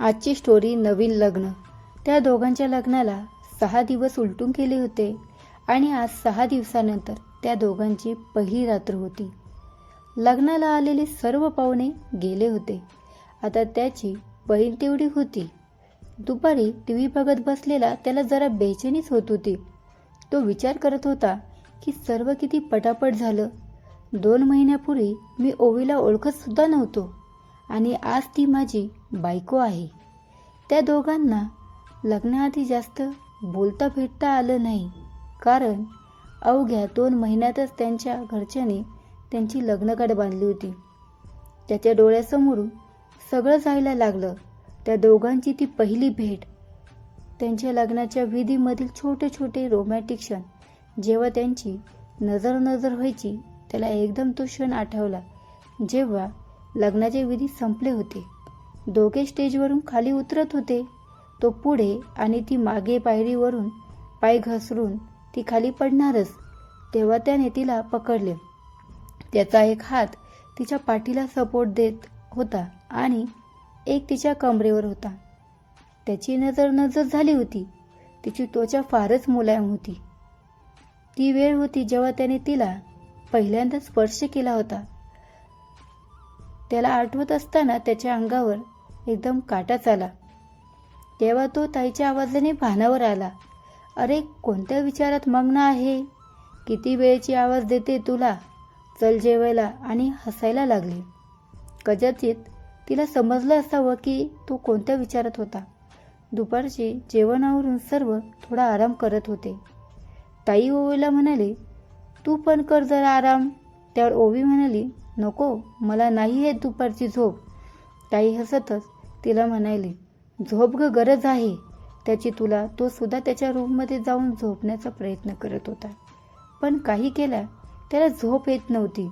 आजची स्टोरी नवीन लग्न. त्या दोघांच्या लग्नाला सहा दिवस उलटून गेले होते आणि आज सहा दिवसानंतर त्या दोघांची पहिली रात्र होती. लग्नाला आलेले सर्व पाहुणे गेले होते. आता त्याची बहीण तेवढी होती. दुपारी टी व्ही बघत बसलेला त्याला जरा बेचैनीच होत होती. तो विचार करत होता की सर्व किती पटापट झालं. दोन महिन्यापूर्वी मी ओवीला ओळखत सुद्धा नव्हतो. आणि आज ती माझी बायको आहे. त्या दोघांना लग्नाआधी जास्त बोलता भेटता आलं नाही. कारण अवघ्या दोन महिन्यातच त्यांच्या घरच्यांनी त्यांची लग्नगाठ बांधली होती. त्याच्या डोळ्यासमोरून सगळं जायला लागलं. त्या दोघांची ती पहिली भेट. त्यांच्या लग्नाच्या विधीमधील छोटे छोटे रोमॅटिक क्षण. जेव्हा त्यांची नजर नजर व्हायची त्याला एकदम तो क्षण आठवला. जेव्हा लग्नाचे विधी संपले होते. दोघे स्टेजवरून खाली उतरत होते. तो पुढे आणि ती मागे पायरीवरून पाय घसरून ती खाली पडणारच तेव्हा त्याने तिला पकडले. त्याचा एक हात तिच्या पाठीला सपोर्ट देत होता आणि एक तिच्या कमरेवर होता. त्याची नजर नजर झाली होती. तिची त्वचा फारच मुलायम होती. ती वेळ होती जेव्हा त्याने तिला पहिल्यांदा स्पर्श केला होता. त्याला आठवत असताना त्याच्या अंगावर एकदम काटाच आला. तेव्हा तो ताईच्या आवाजाने भानावर आला. अरे कोणत्या विचारात मग्न आहे? किती वेळची आवाज देते तुला? चल जेवायला. आणि हसायला लागले. कदाचित तिला समजलं असावं की तो कोणत्या विचारात होता. दुपारचे जेवणावरून सर्व थोडा आराम करत होते. ताई ओवीला म्हणाले तू पण कर जरा आराम. त्यावर ओवी म्हणाली नको मला नाही आहे दुपारची झोप. ताई हसतच तिला म्हणाली झोप ग गरज आहे. त्याची तुला तो सुद्धा त्याच्या रूममध्ये जाऊन झोपण्याचा प्रयत्न करत होता. पण काही केल्या त्याला झोप येत नव्हती.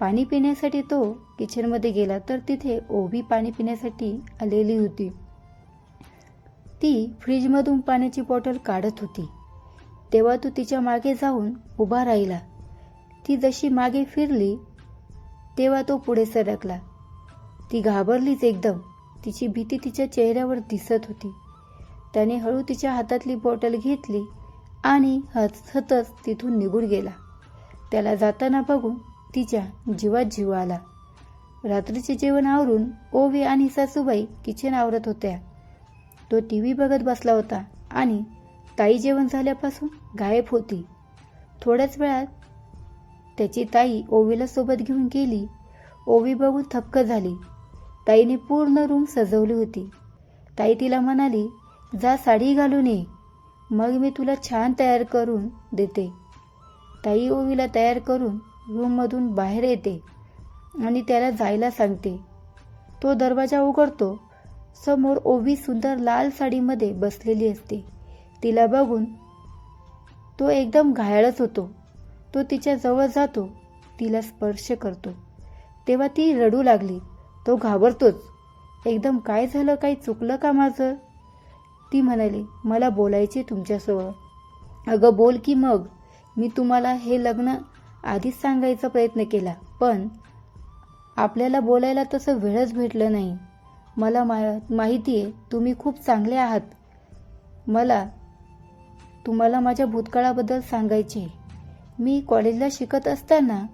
पाणी पिण्यासाठी तो किचनमध्ये गेला तर तिथे ओबी पाणी पिण्यासाठी आलेली होती. ती फ्रीजमधून पाण्याची बॉटल काढत होती. तेव्हा तो तिच्यामागे जाऊन उभा राहिला. ती जशी मागे फिरली तेव्हा तो पुढे सरकला. ती घाबरलीच एकदम. तिची भीती तिच्या चेहऱ्यावर दिसत होती. त्याने हळू तिच्या हातातली बॉटल घेतली आणि हसतच तिथून निघून गेला. त्याला जाताना बघून तिच्या जीवात जीव आला. रात्रीचे जेवण आवरून ओवी आणि सासूबाई किचन आवरत होत्या. तो टी व्ही बघत बसला होता आणि ताई जेवण झाल्यापासून गायब होती. थोड्याच वेळात त्याची ताई ओवीला सोबत घेऊन गेली. ओवी बघून थक्क झाली. ताईने पूर्ण रूम सजवली होती. ताई तिला म्हणाली जा साडी घालून ये. मग मी तुला छान तयार करून देते. ताई ओवीला तयार करून रूममधून बाहेर येते आणि त्याला जायला सांगते. तो दरवाजा उघडतो. समोर ओवी सुंदर लाल साडीमध्ये बसलेली असते. तिला बघून तो एकदम घायाळच होतो. तो तिच्या जवळ जातो तिला स्पर्श करतो. तेव्हा ती रडू लागली. तो घाबरतोच. एकदम काय झालं? काही चुकलं का माझं? ती म्हणाली मला बोलायचे तुमच्यासोबत. अगं बोल की मग. मी तुम्हाला हे लग्न आधीच सांगायचा प्रयत्न केला पण आपल्याला बोलायला तसं वेळच भेटलं नाही. मला मा माहिती आहे तुम्ही खूप चांगले आहात. मला तुम्हाला माझ्या भूतकाळाबद्दल सांगायचे मी कॉलेजला शिकत असताना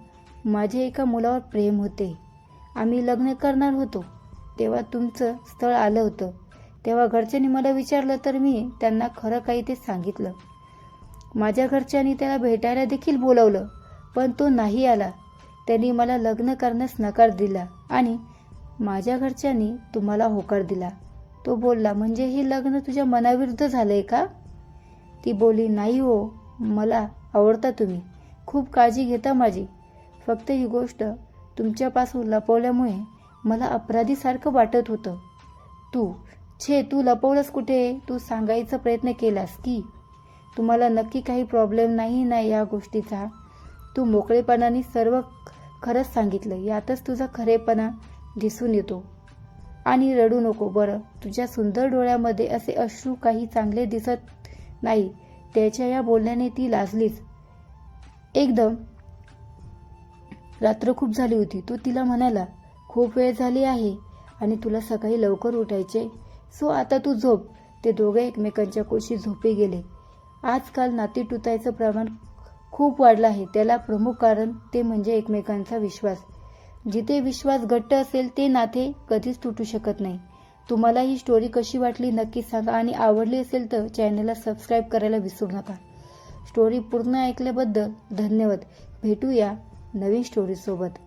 माझे एका मुलावर प्रेम होते. आम्ही लग्न करणार होतो. तेव्हा तुमचं स्थळ आलं होतं. तेव्हा घरच्यांनी मला विचारलं तर मी त्यांना खरं काही ते सांगितलं. माझ्या घरच्यांनी त्याला भेटायला देखील बोलावलं पण तो नाही आला. त्यांनी मला लग्न करण्यास नकार दिला आणि माझ्या घरच्यांनी तुम्हाला होकार दिला. तो बोलला म्हणजे हे लग्न तुझ्या मनाविरुद्ध झालंय का? ती बोली नाही हो मला आवडता तुम्ही. खूप काळजी घेता माझी. फक्त ही गोष्ट तुमच्यापासून लपवल्यामुळे मला अपराधीसारखं वाटत होतं. तू छे तू लपवलंस कुठे? तू सांगायचा प्रयत्न केलास की? तुम्हाला नक्की काही प्रॉब्लेम नाही ना या गोष्टीचा? तू मोकळेपणाने सर्व खरंच सांगितलं. यातच तुझा खरेपणा दिसून येतो. आणि रडू नको बरं. तुझ्या सुंदर डोळ्यामध्ये असे अश्रू काही चांगले दिसत नाही. त्याच्या या बोलण्याने ती लाजलीच. एकदम. रात्र खूप झाली होती. तो तिला म्हणाला खूप वेळ झाली आहे आणि तुला सकाळी लवकर उठायचे. सो आता तू झोप. ते दोघे एकमेकांच्या कोशी झोपी गेले. आजकाल नाती तुटायचं प्रमाण खूप वाढलं आहे. त्याला प्रमुख कारण ते म्हणजे एकमेकांचा विश्वास. जिथे विश्वास घट्ट असेल ते नाते कधीच तुटू शकत नाही. तुम्हाला ही स्टोरी कशी वाटली नक्की सांगा आणि आवडली असेल तर चॅनलला सबस्क्राईब करायला विसरू नका. स्टोरी पूर्ण ऐकल्याबद्दल धन्यवाद. भेटूया नवीन स्टोरीसोबत